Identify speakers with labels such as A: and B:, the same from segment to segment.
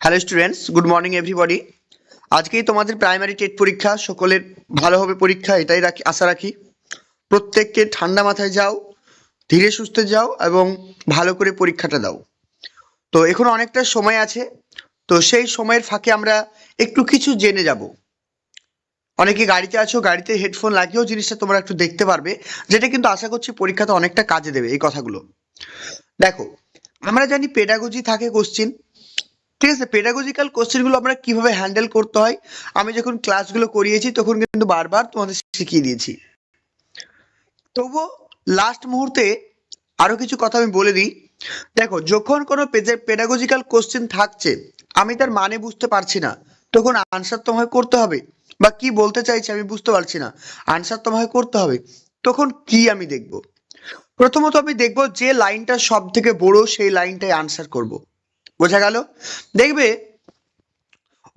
A: Hello students good morning everybody আজকেই তোমাদের primary TET পরীক্ষা, সকলের ভালো হবে পরীক্ষা, এটাই রাখি আশা রাখি। প্রত্যেককে ঠান্ডা মাথায় যাও, ধীরে সুস্থে যাও এবং ভালো করে পরীক্ষাটা দাও। তো এখন অনেকটা সময় আছে, তো সেই সময়ের ফাঁকে আমরা একটু কিছু জেনে যাব। অনেকে গাড়িতে আছো, গাড়িতে হেডফোন লাগিয়েও জিনিসটা তোমরা একটু দেখতে পারবে, যেটা কিন্তু আশা করছি পরীক্ষাতে অনেকটা কাজে দেবে এই কথাগুলো। দেখো, আমরা জানি পেডাগজি থাকে কোশ্চিন ঠিক আছে পেডাগজিক্যাল কোশ্চেনগুলো আমরা কীভাবে হ্যান্ডেল করতে হয়? আমি যখন ক্লাসগুলো করিয়েছি, তখন কিন্তু বারবার তোমাদের শিখিয়ে দিয়েছি। তবুও লাস্ট মুহূর্তে আরও কিছু কথা আমি বলে দিই। দেখো, যখন কোনো পেডাগজিক্যাল কোশ্চেন থাকছে, আমি তার মানে বুঝতে পারছি না। তখন আনসার তোমায় করতে হবে। বা কি বলতে চাইছে আমি বুঝতে পারছি না। আনসার তোমায় করতে হবে। তখন কি আমি দেখব? প্রথমত আমি দেখব যে লাইনটা সব থেকে বড়, সেই লাইনটাই আনসার করব। বোঝা গেল? দেখবে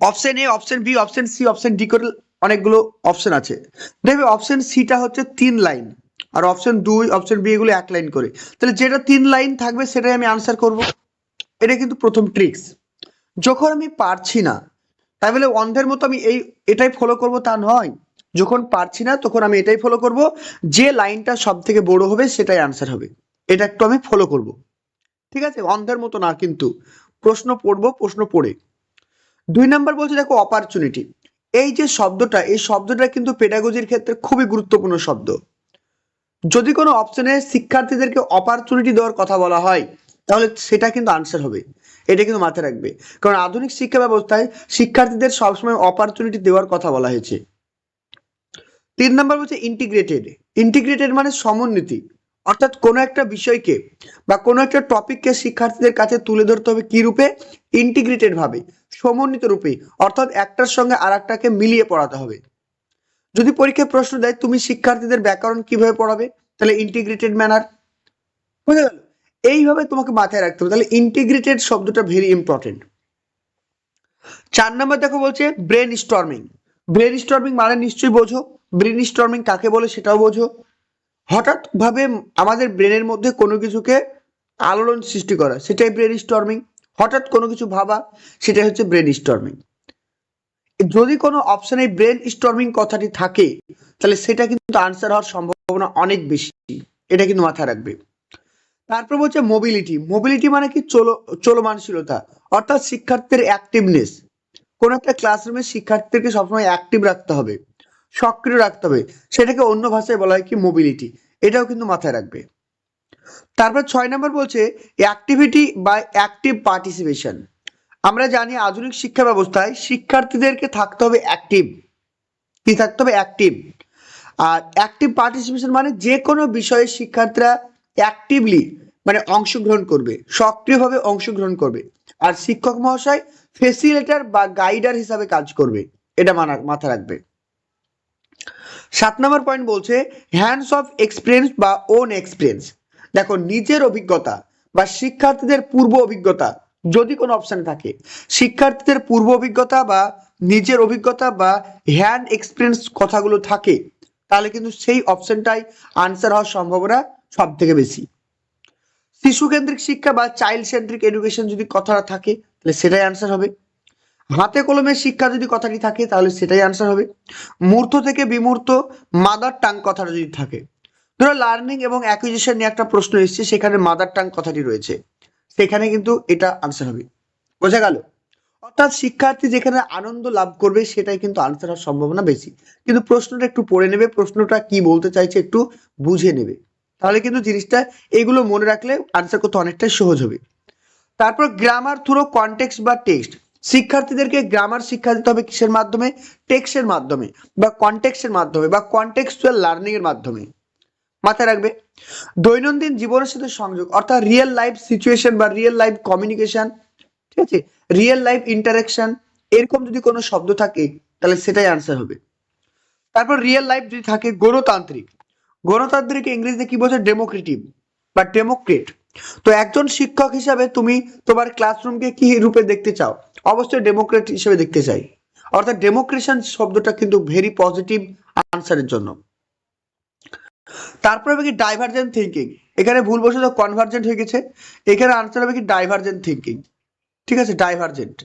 A: option A option B option C option D করে অনেকগুলো অপশন আছে। দেখবে অপশন সিটা হচ্ছে তিন লাইন আর অপশন দুই অপশন বি এগুলো এক লাইন করে। তাহলে যেটা তিন লাইন থাকবে, সেটাই আমি আনসার করব। এটা কিন্তু প্রথম ট্রিক্স যখন আমি পারছি না তাই বলে অন্ধের মতো আমি এই, এটাই ফলো করব, তা নয়। যখন পারছি না, তখন আমি এটাই ফলো করব। যে লাইনটা সব থেকে বড় হবে, সেটাই আনসার হবে। এটা একটু আমি ফলো করব। ঠিক আছে? অন্ধের মতো না কিন্তু। প্রশ্ন পড়ব, প্রশ্ন পড়ে। দুই নাম্বার বলছে, দেখো অপরচুনিটি এই যে শব্দটা, এই শব্দটা কিন্তু পেডাগজির ক্ষেত্রে খুবই গুরুত্বপূর্ণ শব্দ। যদি কোনো অপশনে শিক্ষার্থীদেরকে অপরচুনিটি দেওয়ার কথা বলা হয়, তাহলে সেটা কিন্তু আনসার হবে। এটা কিন্তু মাথায় রাখবে। কারণ আধুনিক শিক্ষা ব্যবস্থায় শিক্ষার্থীদের সবসময় অপরচুনিটি দেওয়ার কথা বলা হয়েছে। তিন নাম্বার বলছে ইন্টিগ্রেটেড ইন্টিগ্রেটেড মানে সমন্বিতি। অর্থাৎ কোনো একটা বিষয়কে বা কোনো একটা টপিককে শিক্ষার্থীদের কাছে তুলে ধরতে হবে কী রূপে? ইন্টিগ্রেটেড ভাবে, সমন্বিত রূপে, অর্থাৎ একটার সঙ্গে আর একটাকে মিলিয়ে পড়াতে হবে। যদি পরীক্ষায় প্রশ্ন দেয়, তুমি শিক্ষার্থীদের ব্যাকরণ কীভাবে পড়াবে? তাহলে ইন্টিগ্রেটেড ম্যানার বুঝে গেল? এইভাবে তোমাকে মাথায় রাখতে হবে। তাহলে ইন্টিগ্রেটেড শব্দটা ভেরি ইম্পর্টেন্ট চার নম্বর দেখো বলছে ব্রেন স্টর্মিং ব্রেন স্টর্মিং মানে নিশ্চয়ই বোঝো। ব্রেন স্টর্মিং কাকে বলে সেটাও বোঝো। হঠাৎ ভাবে আমাদের ব্রেনের মধ্যে কোনো কিছুকে আলোড়ন সৃষ্টি করা, সেটাই ব্রেন স্টর্মিং। হঠাৎ কোনো কিছু ভাবা, সেটাই হচ্ছে ব্রেন স্টর্মিং। যদি কোনো অপশানে ব্রেন স্টর্মিং কথাটি থাকে, তাহলে সেটা কিন্তু আনসার হওয়ার সম্ভাবনা অনেক বেশি। এটা কিন্তু মাথায় রাখবে। তারপর বলছে মোবিলিটি মোবিলিটি মানে কি? চলো চলমানশীলতা অর্থাৎ শিক্ষার্থীর অ্যাক্টিভনেস কোনো একটা ক্লাসরুমে শিক্ষার্থীকে সবসময় অ্যাক্টিভ রাখতে হবে। সক্রিয় রাখতে হবে। সেটাকে অন্য ভাষায় বলা হয় কি? মোবিলিটি এটাও কিন্তু মাথায় রাখবে। তারপর ছয় নম্বর বলছে অ্যাক্টিভিটি বা অ্যাক্টিভ পার্টিসিপেশন আমরা জানি আধুনিক শিক্ষা ব্যবস্থায় শিক্ষার্থীদেরকে থাকতে হবে অ্যাক্টিভ কি থাকতে হবে? অ্যাক্টিভ আর অ্যাক্টিভ পার্টিসিপেশন মানে যে কোনো বিষয়ে শিক্ষার্থীরা অ্যাক্টিভলি মানে অংশগ্রহণ করবে, সক্রিয়ভাবে অংশগ্রহণ করবে। আর শিক্ষক মহাশয় ফেসিলেটার বা গাইডার হিসাবে কাজ করবে। এটা মানা মাথা রাখবে। সাত নম্বর পয়েন্ট বলছে হ্যান্ডস অফ এক্সপিরিয়েন্স বা ওন এক্সপিরিয়েন্স দেখো, নিজের অভিজ্ঞতা বা শিক্ষার্থীদের পূর্ব অভিজ্ঞতা যদি কোনো অপশন থাকে, শিক্ষার্থীদের পূর্ব অভিজ্ঞতা বা নিজের অভিজ্ঞতা বা হ্যান্ড এক্সপিরিয়েন্স কথাগুলো থাকে, তাহলে কিন্তু সেই অপশনটাই আনসার হওয়ার সম্ভাবনা সব থেকে বেশি। শিশু কেন্দ্রিক শিক্ষা বা চাইল্ড সেন্ট্রিক এডুকেশন যদি কথাটা থাকে, তাহলে সেটাই আনসার হবে। হাতে কলমে শিক্ষা যদি কথাটি থাকে, তাহলে সেটাই আনসার হবে। মূর্ত থেকে বিমূর্ত মাদার টাং কথাটা যদি থাকে। ধরো লার্নিং এবং অ্যাকুইজিশন নিয়ে একটা প্রশ্ন এসছে, সেখানে মাদার টাং কথাটি রয়েছে। সেখানে কিন্তু এটা আনসার হবে। বোঝা গেল? অর্থাৎ শিক্ষার্থী যেখানে আনন্দ লাভ করবে, সেটাই কিন্তু আনসার হওয়ার সম্ভাবনা বেশি। কিন্তু প্রশ্নটা একটু পড়ে নেবে, প্রশ্নটা কি বলতে চাইছে একটু বুঝে নেবে। তাহলে কিন্তু জিনিসটা, এগুলো মনে রাখলে আনসার করতে অনেকটাই সহজ হবে। তারপর গ্রামার থ্রো কনটেক্সট বা টেক্সট শিক্ষার্থীদেরকে গ্রামার শিক্ষা দিতে হবে কিসের মাধ্যমে? টেক্সটের মাধ্যমে বা কনটেক্সটের মাধ্যমে বা কনটেক্সচুয়াল লার্নিং এর মাধ্যমে। মাথায় রাখবে, দৈনন্দিন জীবনের সাথে সংযোগ, অর্থাৎ রিয়েল লাইফ সিচুয়েশন বা রিয়েল লাইফ কমিউনিকেশন ঠিক আছে? রিয়েল লাইফ ইন্টারাকশন এরকম যদি কোনো শব্দ থাকে, তাহলে সেটাই আনসার হবে। তারপর রিয়েল লাইফ যদি থাকে, গণতান্ত্রিক। গণতান্ত্রিক ইংরেজিতে কি বলছে? ডেমোক্রেটিভ বা ডেমোক্রেট তো একজন শিক্ষক হিসাবে তুমি তোমার ক্লাসরুমকে কি রূপে দেখতে চাও? অবশ্যই ডেমোক্রেট হিসেবে দেখতে চাই। অর্থাৎ ডেমোক্রেশন শব্দটা কিন্তু ভেরি পজিটিভ আনসারের জন্য। তারপর হবে কি ডাইভার্জেন্ট থিঙ্কিং এখানে ভুলবশত কনভার্জেন্ট হয়ে গেছে। এখানে আনসার হবে কি ডাইভার্জেন্ট থিঙ্কিং ঠিক আছে ডাইভার্জেন্ট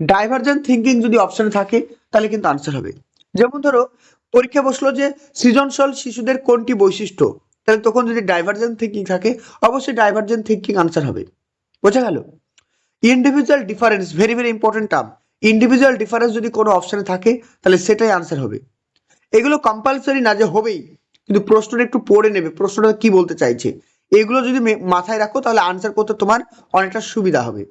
A: ডাইভার্জেন্ট থিঙ্কিং যদি অপশনে থাকে, তাহলে কিন্তু আনসার হবে। যেমন ধরো পরীক্ষা বসল যে সৃজনশীল শিশুদের কোনটি বৈশিষ্ট্য? তাহলে তখন যদি ডাইভার্জেন্ট থিঙ্কিং থাকে, অবশ্যই ডাইভার্জেন্ট থিঙ্কিং আনসার হবে। বোঝা গেল? Individual difference very very important term individual difference যদি কোনো অপশানে থাকে, তাহলে সেটাই আনসার হবে। এগুলো কম্পালসারি না যে হবেই, কিন্তু প্রশ্নটা একটু পড়ে নেবে, প্রশ্নটা কি বলতে চাইছে? এগুলো যদি মাথায় রাখো, তাহলে আনসার করতে তোমার অনেকটা সুবিধা হবে।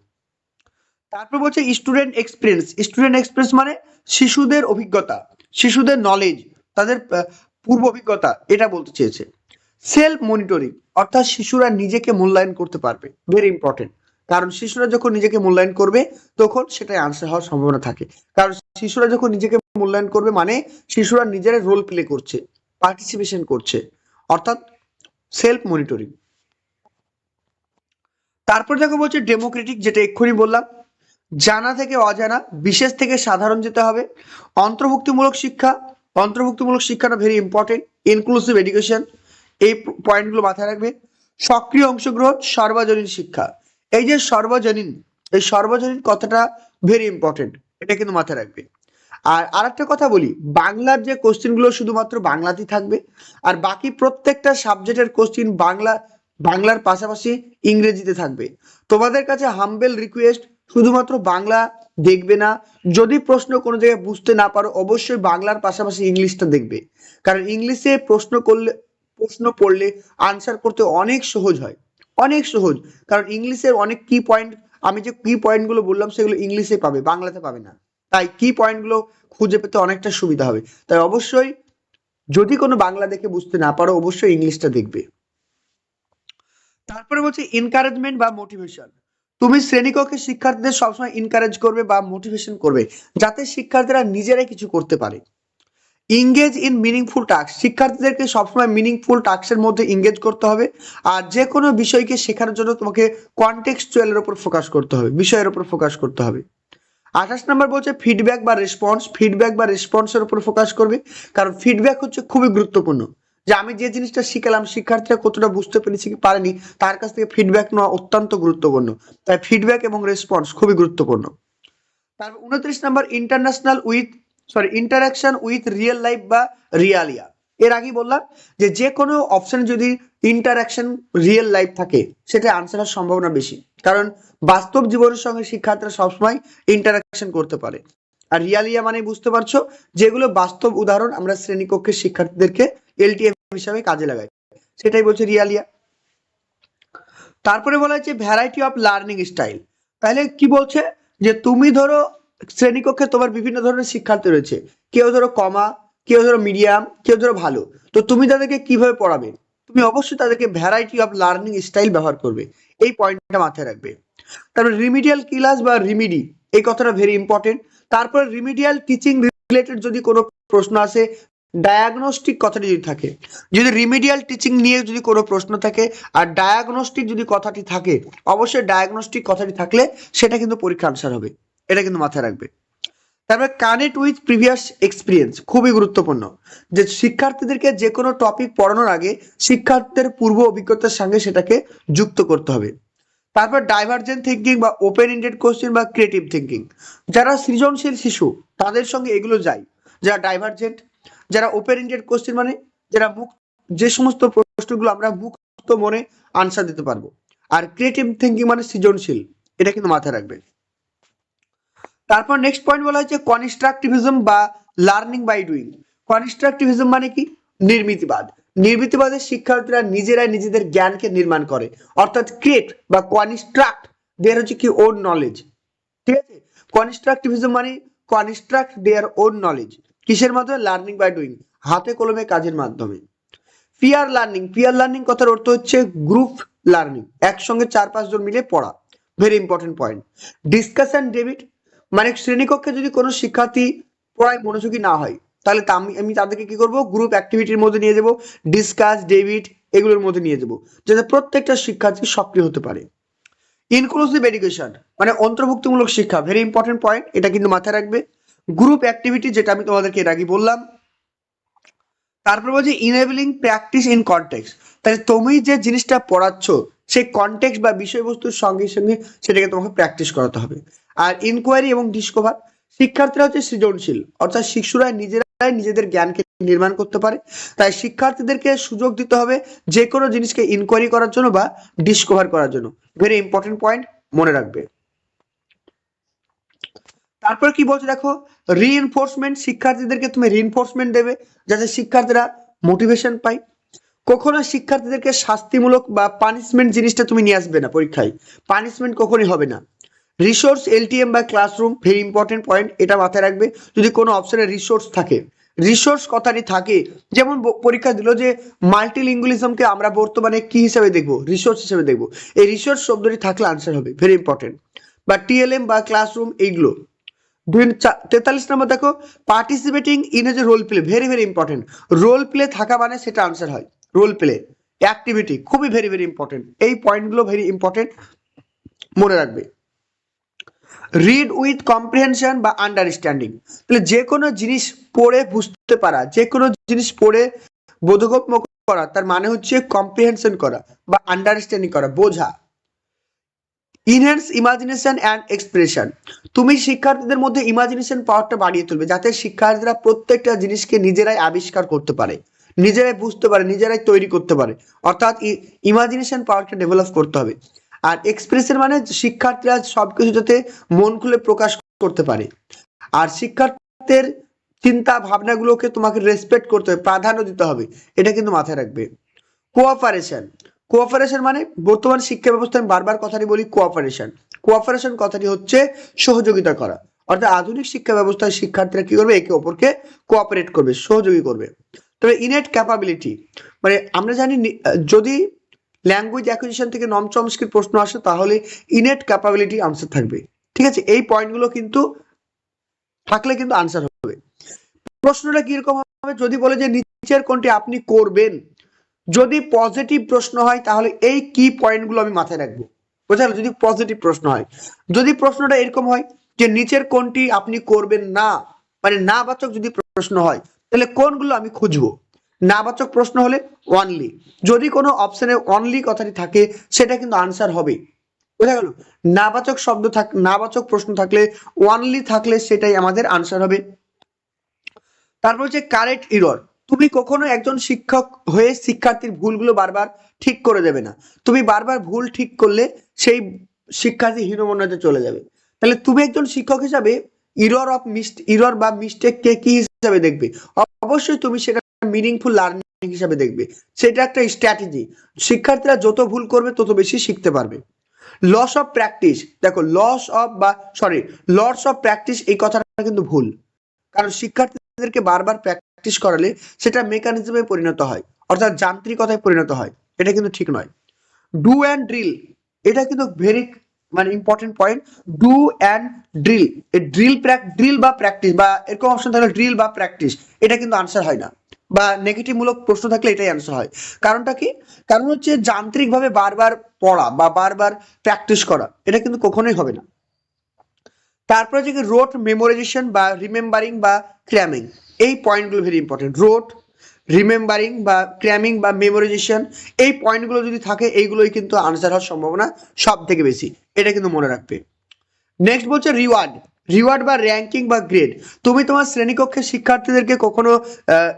A: তারপর বলছে স্টুডেন্ট এক্সপিরিয়েন্স স্টুডেন্ট এক্সপিরিয়েন্স মানে শিশুদের অভিজ্ঞতা, শিশুদের নলেজ তাদের পূর্ব অভিজ্ঞতা, এটা বলতে চেয়েছে। সেলফ মনিটরিং অর্থাৎ শিশুরা নিজেকে মূল্যায়ন করতে পারবে। ভেরি ইম্পর্টেন্ট কারণ শিশুরা যখন নিজেকে মূল্যায়ন করবে, তখন সেটাই আনসার হওয়ার সম্ভাবনা থাকে। কারণ শিশুরা যখন নিজেকে মূল্যায়ন করবে মানে শিশুরা নিজেরা রোল প্লে করছে পার্টিসিপেশন করছে, অর্থাৎ সেলফ মনিটরিং তারপর দেখো বলছে ডেমোক্রেটিক যেটা এক্ষুনি বললাম, জানা থেকে অজানা, বিশেষ থেকে সাধারণ যেতে হবে, অন্তর্ভুক্তিমূলক শিক্ষা, অন্তর্ভুক্তিমূলক শিক্ষাটা ভেরি ইম্পর্টেন্ট ইনক্লুসিভ এডুকেশন এই পয়েন্টগুলো মাথায় রাখবে। সক্রিয় অংশগ্রহণ, সর্বজনীন শিক্ষা। এই যে সর্বজনীন, এই সর্বজনীন কথাটা ভেরি ইম্পর্টেন্ট এটা কিন্তু মাথায় রাখবে। আর আরেকটা কথা বলি, বাংলার যে কোশ্চেনগুলো শুধুমাত্র বাংলাতেই থাকবে, আর বাকি প্রত্যেকটা সাবজেক্টের কোশ্চেন বাংলা, বাংলার পাশাপাশি ইংরেজিতে থাকবে। তোমাদের কাছে হাম্বেল রিকোয়েস্ট শুধুমাত্র বাংলা দেখবে না, যদি প্রশ্ন কোনো জায়গায় বুঝতে না পারো, অবশ্যই বাংলার পাশাপাশি ইংলিশটা দেখবে। কারণ ইংলিশে প্রশ্ন করলে, প্রশ্ন পড়লে আনসার করতে অনেক সহজ হয়। অনেক সহজ। কারণ ইংলিশের অনেক কি পয়েন্ট আমি যে কি পয়েন্টগুলো বললাম সেগুলো ইংলিশে পাবে, বাংলাতে পাবে না। তাই কি পয়েন্টগুলো খুঁজে পেতে অনেকটা সুবিধা হবে। তাই অবশ্যই যদি কোনো বাংলা দেখে বুঝতে না পারো, অবশ্যই ইংলিশটা দেখবে। তারপরে বলছে এনকারেজমেন্ট বা মোটিভেশন তুমি শ্রেণীকক্ষে শিক্ষার্থীদের সবসময় এনকারেজ করবে বা মোটিভেশন করবে, যাতে শিক্ষার্থীরা নিজেরাই কিছু করতে পারে। ইংগেজ ইন মিনিংফুল টাস্ক শিক্ষার্থীদেরকে সবসময় মিনিংফুল টাস্কের মধ্যে ইংগেজ করতে হবে। আর যে কোনো বিষয়কে শেখার জন্য তোমাকে কনটেক্সচুয়ালের উপর ফোকাস করতে হবে, বিষয়ের উপর ফোকাস করতে হবে। আঠাশ নম্বর বলছে ফিডব্যাক বা রেসপন্স ফিডব্যাক বা রেসপন্সের উপর ফোকাস করবে, কারণ ফিডব্যাক হচ্ছে খুবই গুরুত্বপূর্ণ। যে আমি যে জিনিসটা শিখালাম, শিক্ষার্থীরা কতটা বুঝতে পেরেছি কি পারেনি, তার কাছ থেকে ফিডব্যাক নেওয়া অত্যন্ত গুরুত্বপূর্ণ। তাই ফিডব্যাক এবং রেসপন্স খুবই গুরুত্বপূর্ণ। তারপর উনত্রিশ নম্বর international with sorry interaction with real life বা রিয়ালিয়া এর আগেই বললাম যে যে কোনো অপশনে যদি ইন্টারাকশন রিয়েল লাইফ থাকে, সেটা আনসার হওয়ার সম্ভাবনা বেশি। কারণ বাস্তব জীবনের সঙ্গে শিক্ষার্থীরা সবসময় ইন্টারাকশন করতে পারে। আর রিয়ালিয়া মানে বুঝতে পারছ, যেগুলো বাস্তব উদাহরণ আমরা শ্রেণীকক্ষের শিক্ষার্থীদেরকে এলটিএম হিসাবে কাজে লাগাই। সেটাই বলছে রিয়ালিয়া তারপরে বলা হচ্ছে ভ্যারাইটি অফ লার্নিং স্টাইল তাহলে কি বলছে? যে তুমি ধরো শ্রেণীকক্ষে তোমার বিভিন্ন ধরনের শিক্ষার্থী রয়েছে। কেউ ধরো কমা, কেউ ধরো মিডিয়াম, কেউ ধরো ভালো। তো তুমি তাদেরকে কীভাবে পড়াবে? তুমি অবশ্যই তাদেরকে ভ্যারাইটি অফ লার্নিং স্টাইল ব্যবহার করবে। এই পয়েন্টটা মাথায় রাখবে। তারপর রিমিডিয়াল ক্লাস বা রিমিডি এই কথাটা ভেরি ইম্পর্টেন্ট তারপরে রিমিডিয়াল টিচিং রিলেটেড যদি কোনো প্রশ্ন আসে ডায়াগনস্টিক কথাটি যদি থাকে, যদি রিমিডিয়াল টিচিং নিয়ে যদি কোনো প্রশ্ন থাকে, আর ডায়াগনস্টিক যদি কথাটি থাকে, অবশ্যই ডায়াগনস্টিক কথাটি থাকলে সেটা কিন্তু পরীক্ষা আনসার হবে। এটা কিন্তু মাথায় রাখবে। তারপরে কানেক্ট উইথ প্রিভিয়াস এক্সপিরিয়েন্স খুবই গুরুত্বপূর্ণ। যে শিক্ষার্থীদেরকে যে কোনো টপিক পড়ানোর আগে শিক্ষার্থীদের পূর্ব অভিজ্ঞতার সঙ্গে সেটাকে যুক্ত করতে হবে। তারপর ডাইভার্জেন্ট থিঙ্কিং বা ওপেন ইন্ডেড কোশ্চেন বা ক্রিয়েটিভ থিঙ্কিং যারা সৃজনশীল শিশু, তাদের সঙ্গে এগুলো যায়। যারা ডাইভার্জেন্ট যারা ওপেন ইন্ডেড কোশ্চেন মানে যারা মুখ যে সমস্ত প্রশ্নগুলো আমরা মুক্ত মনে আনসার দিতে পারব। আর ক্রিয়েটিভ থিঙ্কিং মানে সৃজনশীল, এটা কিন্তু মাথায় রাখবে। তারপর নেক্সট পয়েন্ট বলা হচ্ছে কনস্ট্রাকটিভিজম বা লার্নিং বাই ডুইং কনস্ট্রাকটিভিজম মানে কি? নির্মিতিবাদ। নির্মিতিবাদের শিক্ষার্থীরা নিজেরাই নিজেদের জ্ঞানকে নির্মাণ করে। অর্থাৎ ক্রিয়েট বা কনস্ট্রাক্ট দেয়ার হচ্ছে কি ওন নলেজ ঠিক আছে? কনস্ট্রাকটিভিজম মানে কনস্ট্রাক্ট দেয়ার ওন নলেজ কিসের মাধ্যমে? লার্নিং বাই ডুইং হাতে কলমে কাজের মাধ্যমে। পিয়ার লার্নিং পিয়ার লার্নিং কথার অর্থ হচ্ছে গ্রুপ লার্নিং একসঙ্গে চার পাঁচজন মিলে পড়া। Very important point discussion debate মানে শ্রেণীকক্ষে যদি কোনো শিক্ষার্থী পড়ায় মনোযোগী না হয়, তাহলে আমি তাদেরকে কি করব? গ্রুপ অ্যাক্টিভিটির মধ্যে নিয়ে যাব ডিসকাস ডেবিট এগুলোর মধ্যে নিয়ে যাব, যাতে প্রত্যেকটা শিক্ষার্থী সক্রিয় হতে পারে। ইনক্লুসিভ এডুকেশন মানে অন্তর্ভুক্তিমূলক শিক্ষা ভেরি ইম্পর্টেন্ট পয়েন্ট এটা কিন্তু মাথায় রাখবে। গ্রুপ অ্যাক্টিভিটি যেটা আমি তোমাদেরকে এর আগে বললাম। তারপর বলছি ইনেবলিং প্র্যাকটিস ইন কনটেক্সট তাহলে তুমি যে জিনিসটা পড়াচ্ছ, সেই কনটেক্সট বা বিষয়বস্তুর সঙ্গে সঙ্গে সেটাকে তোমাকে প্র্যাকটিস করাতে হবে। আর ইনকোয়ারি এবং ডিসকভার শিক্ষার্থীরা হচ্ছে সৃজনশীল। অর্থাৎ শিশুরা নিজেরাই নিজেদের জ্ঞানকে নির্মাণ করতে পারে। তাই শিক্ষার্থীদেরকে সুযোগ দিতে হবে যে কোনো জিনিসকে ইনকোয়ারি করার জন্য বা ডিসকভার করার জন্য। ভেরি ইম্পর্টেন্ট পয়েন্ট মনে রাখবে। তারপর কি বলছে দেখো? রিইনফোর্সমেন্ট শিক্ষার্থীদেরকে তুমি রিইনফোর্সমেন্ট দেবে যাতে শিক্ষার্থীরা মোটিভেশন পায়। কখনো শিক্ষার্থীদেরকে শাস্তিমূলক বা পানিশমেন্ট জিনিসটা তুমি নিয়ে আসবে না পরীক্ষায়। পানিশমেন্ট কখনই হবে না। রিসোর্স এলটিএম বা ক্লাসরুম ভেরি ইম্পর্টেন্ট পয়েন্ট এটা মাথায় রাখবে। যদি কোনো অপশনে রিসোর্স থাকে রিসোর্স কথাটি থাকে, যেমন পরীক্ষা দিল যে মাল্টিলিঙ্গুয়ালিজমকে আমরা বর্তমানে কি হিসেবে দেখব? রিসোর্স হিসেবে দেখব। এই রিসোর্স শব্দটি থাকলে আনসার হবে ভেরি ইম্পর্টেন্ট বা টিএলএম বা ক্লাসরুম এইগুলো। দুই তেতাল্লিশ নম্বর দেখো পার্টিসিপেটিং ইন এ যে role play very very important role play থাকা মানে সেটা আনসার হয়। রোল প্লে অ্যাক্টিভিটি খুবই ভেরি ভেরি ইম্পর্টেন্ট এই পয়েন্টগুলো ভেরি ইম্পর্টেন্ট মনে রাখবে। রিড উইথ কম্প্রিহেনশন বা আন্ডারস্ট্যান্ডিং তাহলে যে কোনো জিনিস পড়ে বুঝতে পারা, যে কোনো জিনিস পড়ে বোধগম্য করা, তার মানে হচ্ছে কম্প্রিহেনশন করা বা আন্ডারস্ট্যান্ডিং করা, বোঝা। ইনহ্যান্স ইমাজিনেশন অ্যান্ড এক্সপ্রেশন তুমি শিক্ষার্থীদের মধ্যে ইমাজিনেশন পাওয়ারটা বাড়িয়ে তুলবে, যাতে শিক্ষার্থীরা প্রত্যেকটা জিনিসকে নিজেরাই আবিষ্কার করতে পারে, নিজেরাই বুঝতে পারে, নিজেরাই তৈরি করতে পারে। অর্থাৎ ইমাজিনেশন পাওয়ারটা ডেভেলপ করতে হবে। আর এক্সপ্রেসের মানে শিক্ষার্থীরা সবকিছু যাতে মন খুলে প্রকাশ করতে পারে। আর শিক্ষার্থীদের চিন্তা ভাবনাগুলোকে তোমাকে রেসপেক্ট করতে হবে, প্রাধান্য দিতে হবে, এটা কিন্তু মাথায় রাখবে। কোঅপারেশন কোঅপারেশন মানে বর্তমান শিক্ষা ব্যবস্থায় বারবার কথাটি বলি কোঅপারেশন কোঅপারেশন কথাটি হচ্ছে সহযোগিতা করা। অর্থাৎ আধুনিক শিক্ষা ব্যবস্থায় শিক্ষার্থীরা কি করবে? একে অপরকে কোঅপারেট করবে, সহযোগী করবে। তবে ইনেট ক্যাপাবিলিটি মানে আমরা জানি যদি ল্যাঙ্গুয়েজ অ্যাকুইজিশন থেকে নম চমস্কির প্রশ্ন আসে, তাহলে ইনেট ক্যাপাবিলিটি আনসার থাকবে। ঠিক আছে? এই পয়েন্টগুলো কিন্তু থাকলে কিন্তু আনসার হবে। প্রশ্নটা কীরকম হবে? যদি বলে যে নিচের কোনটি আপনি করবেন, যদি পজিটিভ প্রশ্ন হয়, তাহলে এই কি পয়েন্টগুলো আমি মাথায় রাখব। বোঝা যদি পজিটিভ প্রশ্ন হয়। যদি প্রশ্নটা এরকম হয় যে নিচের কোনটি আপনি করবেন না মানে না বাচক যদি প্রশ্ন হয়, তাহলে কোনগুলো আমি খুঁজবো? না বাচক প্রশ্ন হলে অনলি যদি কোনো অপশনে অনলি কথাটি থাকে, সেটা কিন্তু আনসার হবে। বোঝা গেল? নাবাচক শব্দ থাক নাবাচক প্রশ্ন থাকলে ওয়ানলি থাকলে সেটাই আমাদের আনসার হবে। তারপর হচ্ছে কারেক্ট ইরর তুমি কখনো একজন শিক্ষক হয়ে শিক্ষার্থীর ভুলগুলো বারবার ঠিক করে দেবে না। তুমি বারবার ভুল ঠিক করলে সেই শিক্ষার্থী হীনমন্যতে চলে যাবে। তাহলে তুমি একজন শিক্ষক হিসাবে ইরর অফ মিস্ট ইরর বা মিস্টেককে কি হিসাবে দেখবে? অবশ্যই তুমি সেটা মিনিংফুল লার্নিং হিসাবে দেখবে। সেটা একটা স্ট্র্যাটেজি শিক্ষার্থীরা যত ভুল করবে, তত বেশি শিখতে পারবে। লস অফ প্র্যাকটিস দেখো লস অফ বা সরি লস অফ প্র্যাকটিস এই কথাটা কিন্তু ভুল। কারণ শিক্ষার্থীদেরকে বারবার প্র্যাকটিস করালে সেটা মেকানিজমে পরিণত হয়। অর্থাৎ যান্ত্রিকতায় পরিণত হয়। এটা কিন্তু ঠিক নয়। ডু অ্যান্ড ড্রিল এটা কিন্তু ভেরি মানে important point do and drill drill drill বা প্র্যাকটিস বা, এরকম অপশন থাকলে ড্রিল বা প্র্যাকটিস এটা কিন্তু আনসার হয় না। বা নেগেটিভ মূলক প্রশ্ন থাকলে এটাই অ্যান্সার হয়। কারণটা কি? কারণ হচ্ছে যান্ত্রিকভাবে বারবার পড়া বা বারবার প্র্যাকটিস করা, এটা কিন্তু কখনোই হবে না। তারপরে যে রোড মেমোরাইজেশন বা রিমেম্বারিং বা ক্র্যামিং এই পয়েন্টগুলো ভেরি ইম্পর্টেন্ট রোড রিমেম্বারিং বা ক্র্যামিং বা মেমোরাইজেশন এই পয়েন্টগুলো যদি থাকে, এইগুলোই কিন্তু আনসার হওয়ার সম্ভাবনা সব থেকে বেশি। এটা কিন্তু মনে রাখবে। নেক্সট বলছে রিওয়ার্ড রিওয়ার্ড বা র্যাঙ্কিং বা গ্রেড তুমি তোমার শ্রেণীকক্ষের শিক্ষার্থীদেরকে কখনো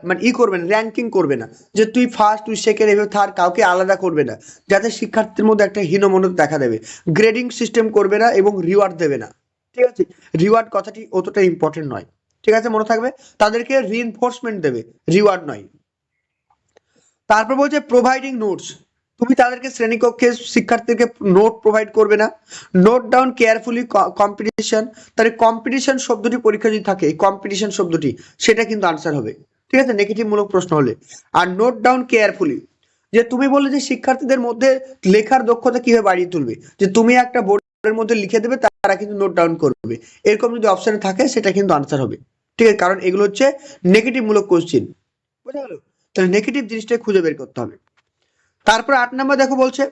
A: মানে ই করবে না র্যাঙ্কিং করবে না। যে তুই ফার্স্ট তুই সেকেন্ড এভাবে থার্ড কাউকে আলাদা করবে না। যাতে শিক্ষার্থীর মধ্যে একটা হীনমন্যতা দেখা দেবে। গ্রেডিং সিস্টেম করবে না এবং রিওয়ার্ড দেবে না। ঠিক আছে? রিওয়ার্ড কথাটি অতটা ইম্পর্টেন্ট নয়। ঠিক আছে? মনে থাকবে? তাদেরকে রিইনফোর্সমেন্ট দেবে। রিওয়ার্ড নয়। তারপর বলছে প্রোভাইডিং নোটস তুমি তাদেরকে শ্রেণীকক্ষে শিক্ষার্থীদেরকে নোট প্রোভাইড করবে না। নোট ডাউন কেয়ারফুলি কম্পিটিশন তাহলে কম্পিটিশন শব্দটি পরীক্ষা যদি থাকে কম্পিটিশন শব্দটি, সেটা কিন্তু আনসার হবে। ঠিক আছে? নেগেটিভ মূলক প্রশ্ন হলে। আর নোট ডাউন কেয়ারফুলি যে তুমি বললে যে শিক্ষার্থীদের মধ্যে লেখার দক্ষতা কীভাবে বাড়িয়ে তুলবে, যে তুমি একটা বোর্ডের মধ্যে লিখে দেবে, তারা কিন্তু নোট ডাউন করবে। এরকম যদি অপশনে থাকে, সেটা কিন্তু আনসার হবে। ঠিক আছে? কারণ এগুলো হচ্ছে নেগেটিভ মূলক কোশ্চিন বুঝা গেল? তাহলে নেগেটিভ জিনিসটাই খুঁজে বের করতে হবে। তারপর আট নাম্বার দেখো বলছে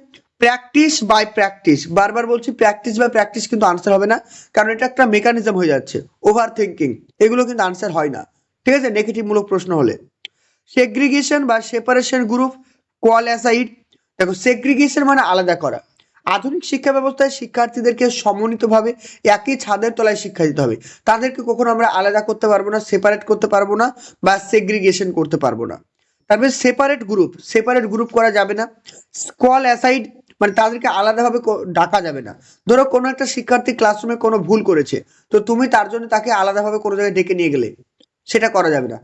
A: প্র্যাকটিস বাই প্র্যাকটিস বারবার বলছি প্র্যাকটিস বাই প্র্যাকটিস কিন্তু আনসার হবে না, কারণ এটা একটা মেকানিজম হয়ে যাচ্ছে ওভার থিঙ্কিং এগুলো কিন্তু আনসার হয় না। ঠিক আছে? নেগেটিভ মূলক প্রশ্ন হলে। সেগ্রিগেশন বা সেপারেশন গ্রুপ কোয়াল অ্যাসাইড দেখো সেগ্রিগেশন মানে আলাদা করা। আধুনিক শিক্ষা ব্যবস্থায় শিক্ষার্থীদেরকে সমন্বিতভাবে একই ছাদের তলায় শিক্ষা দিতে হবে। তাদেরকে কখনো আমরা আলাদা করতে পারব না সেপারেট করতে পারব না বা সেগ্রিগেশন করতে পারব না। তারপরে সেপারেট গ্রুপ সেপারেট গ্রুপ করা যাবে না। স্কল অ্যাসাইড মানে তাদেরকে আলাদাভাবে ডাকা যাবে না। ধরো কোনো একটা শিক্ষার্থী ক্লাসরুমে কোনো ভুল করেছে, তো তুমি তার জন্য তাকে আলাদাভাবে কোনো জায়গায় ডেকে নিয়ে গেলে, সেটা করা যাবে না।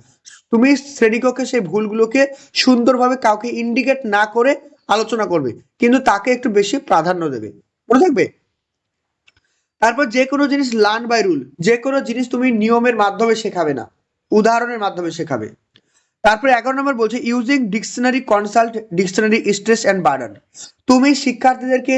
A: তুমি শ্রেণীকক্ষে সেই ভুলগুলোকে সুন্দরভাবে কাউকে ইন্ডিকেট না করে আলোচনা করবে, কিন্তু তাকে একটু বেশি প্রাধান্য দেবে। মনে থাকবে? তারপর যে কোনো জিনিস লার্ন বাই রুল যে কোনো জিনিস তুমি নিয়মের মাধ্যমে শেখাবে না, উদাহরণের মাধ্যমে শেখাবে। তারপরে এগারো নম্বর বলছে using dictionary consult dictionary stress and burden তুমি শিক্ষার্থীদেরকে,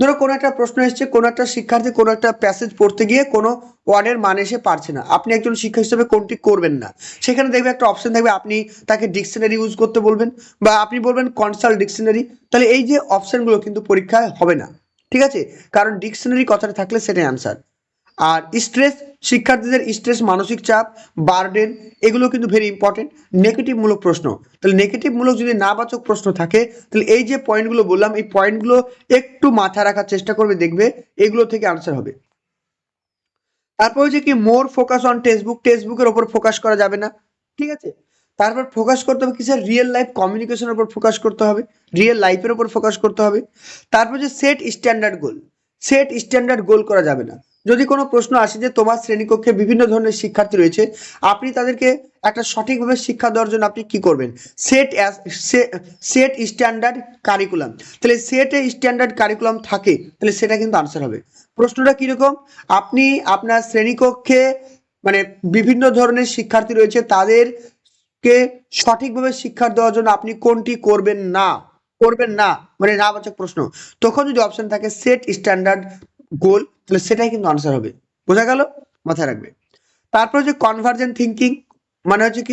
A: ধরো কোনো একটা প্রশ্ন এসছে, কোনো একটা শিক্ষার্থী কোনো একটা প্যাসেজ পড়তে গিয়ে কোনো ওয়ার্ডের মানে সে পারছে না। আপনি একজন শিক্ষক হিসেবে কোনটি করবেন না? সেখানে দেখবে একটা অপশন থাকবে, আপনি তাকে ডিকশনারি ইউজ করতে বলবেন বা আপনি বলবেন কনসাল্ট ডিকশনারি তাহলে এই যে অপশনগুলো কিন্তু পরীক্ষায় হবে না। ঠিক আছে? কারণ ডিকশনারি কথাটা থাকলে সেটাই আনসার আর স্ট্রেস শিক্ষার্থীদের স্ট্রেস মানসিক চাপ বার্ডেন এগুলো কিন্তু ভেরি ইম্পর্টেন্ট নেগেটিভ মূলক প্রশ্ন। তাহলে নেগেটিভ মূলক যদি নাবাচক প্রশ্ন থাকে, তাহলে এই যে পয়েন্টগুলো বললাম, এই পয়েন্টগুলো একটু মাথায় রাখার চেষ্টা করবে, দেখবে এগুলো থেকে আনসার হবে। তারপর হচ্ছে কি মোর ফোকাস অন টেক্সটবুক টেক্সটবুকের ওপর ফোকাস করা যাবে না। ঠিক আছে? তারপর ফোকাস করতে হবে কিসের? রিয়েল লাইফ কমিউনিকেশনের উপর ফোকাস করতে হবে। রিয়েল লাইফের উপর ফোকাস করতে হবে। তারপর যে set standard goal set standard goal করা যাবে না। যদি কোনো প্রশ্ন আসে যে তোমার শ্রেণীকক্ষে বিভিন্ন ধরনের শিক্ষার্থী রয়েছে, আপনি তাদেরকে একটা সঠিকভাবে শিক্ষা দেওয়ার জন্য আপনি কি করবেন? Set set standard curriculum. তাহলে সেটে স্ট্যান্ডার্ড কারিকুলাম থাকে, তাহলে সেটা কিন্তু আনসার হবে। প্রশ্নটা কীরকম? আপনি আপনার শ্রেণীকক্ষে মানে বিভিন্ন ধরনের শিক্ষার্থী রয়েছে, তাদেরকে সঠিকভাবে শিক্ষা দেওয়ার জন্য আপনি কোনটি করবেন না? করবেন না? মানে নাবাচক প্রশ্ন। তখন যদি অপশন থাকে সেট স্ট্যান্ডার্ড গোল তাহলে সেটাই কিন্তু আনসার হবে। বোঝা গেল? মাথায় রাখবে। তারপর যে কনভার্জেন্ট থিঙ্কিং মানে হচ্ছে কি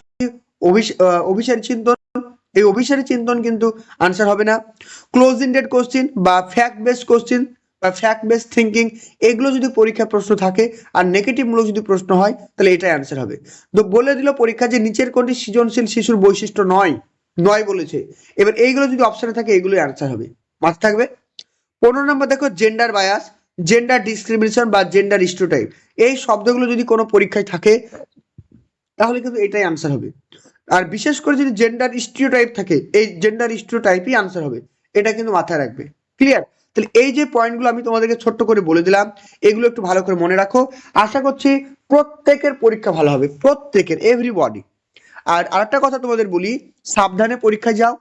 A: অভিসারী চিন্তন। এই অভিসারী চিন্তন কিন্তু আনসার হবে না। ক্লোজ ইন্ডেড কোশ্চিন বা ফ্যাক্ট বেসড কোশ্চিন বা ফ্যাক্ট বেসড থিঙ্কিং এগুলো যদি পরীক্ষা প্রশ্ন থাকে আর নেগেটিভ মূলক যদি প্রশ্ন হয়, তাহলে এটাই আনসার হবে। তো বলে দিল পরীক্ষা যে নিচের কোনটি সৃজনশীল শিশুর বৈশিষ্ট্য নয়। নয় বলেছে। এবার এইগুলো যদি অপশনে থাকে এগুলোই আনসার হবে। মাথায় থাকবে? পনেরো নম্বর দেখো জেন্ডার বায়াস জেন্ডার ডিসক্রিমিনেশন বা জেন্ডার স্টোটাইপ এই শব্দগুলো যদি কোনো পরীক্ষায় থাকে, তাহলে কিন্তু এটাই আনসার হবে। আর বিশেষ করে যদি জেন্ডার স্টিরিওটাইপ থাকে, এই জেন্ডার স্টিরিওটাইপই আনসার হবে। এটা কিন্তু মাথায় রাখবে। ক্লিয়ার তাহলে এই যে পয়েন্টগুলো আমি তোমাদেরকে ছোট্ট করে বলে দিলাম, এগুলো একটু ভালো করে মনে রাখো। আশা করছি প্রত্যেকের পরীক্ষা ভালো হবে। প্রত্যেকের এভরিবডি আর আরেকটা কথা তোমাদের বলি, সাবধানে পরীক্ষায় যাও।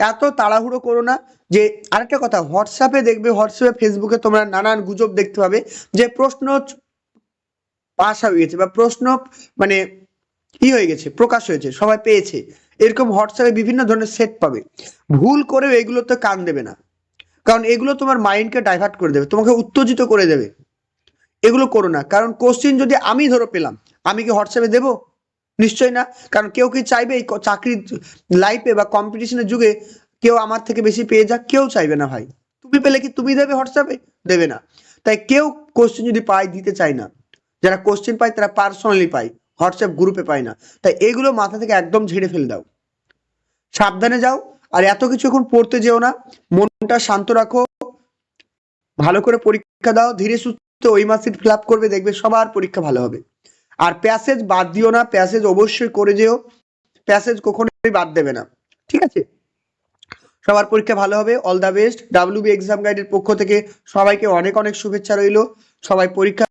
A: এত তাড়াহুড়ো করো না যে, আরেকটা কথা হোয়াটসঅ্যাপে দেখবে হোয়াটসঅ্যাপে ফেসবুকে তোমরা নানান গুজব দেখতে পাবে যে প্রশ্ন পাস হয়ে গেছে বা প্রশ্ন মানে কি হয়ে গেছে, প্রকাশ হয়েছে, সবাই পেয়েছে। এরকম হোয়াটসঅ্যাপে বিভিন্ন ধরনের সেট পাবে। ভুল করেও এগুলোতে কান দেবে না। কারণ এগুলো তোমার মাইন্ডকে ডাইভার্ট করে দেবে, তোমাকে উত্তেজিত করে দেবে। এগুলো করো না। কারণ কোশ্চিন যদি আমি ধরো পেলাম, আমি কি হোয়াটসঅ্যাপে দেবো? নিশ্চয়ই না। কারণ কেউ কি চাইবে এই চাকরির লাইফে বা কম্পিটিশনের যুগে কেউ আমার থেকে বেশি পেয়ে যাক? কেউ চাইবে না ভাই। তুমি পেলে কি তুমি দেবে হোয়াটসঅ্যাপে? দেবে না। তাই কেউ কোশ্চেন যদি পায়, দিতে চায় না। যারা কোশ্চেন পায়, তারা পার্সোনালি পায়। হোয়াটসঅ্যাপ গ্রুপে পায় না। তাই এগুলো মাথা থেকে একদম ঝেড়ে ফেলে দাও। সাবধানে যাও। আর এত কিছু এখন পড়তে যেও না। মনটা শান্ত রাখো। ভালো করে পরীক্ষা দাও। ধীরে সুস্থ ওই মাসিট ফিল করবে। দেখবে সবার পরীক্ষা ভালো হবে। আর প্যাসেজ বাদ দিও না প্যাসেজ অবশ্যই করে যেও। প্যাসেজ কখনোই বাদ দেবে না, ঠিক আছে? সবার পরীক্ষা ভালো হবে all the best WB exam গাইডের পক্ষ থেকে সবাইকে অনেক অনেক শুভেচ্ছা রইল। সবাই পরীক্ষা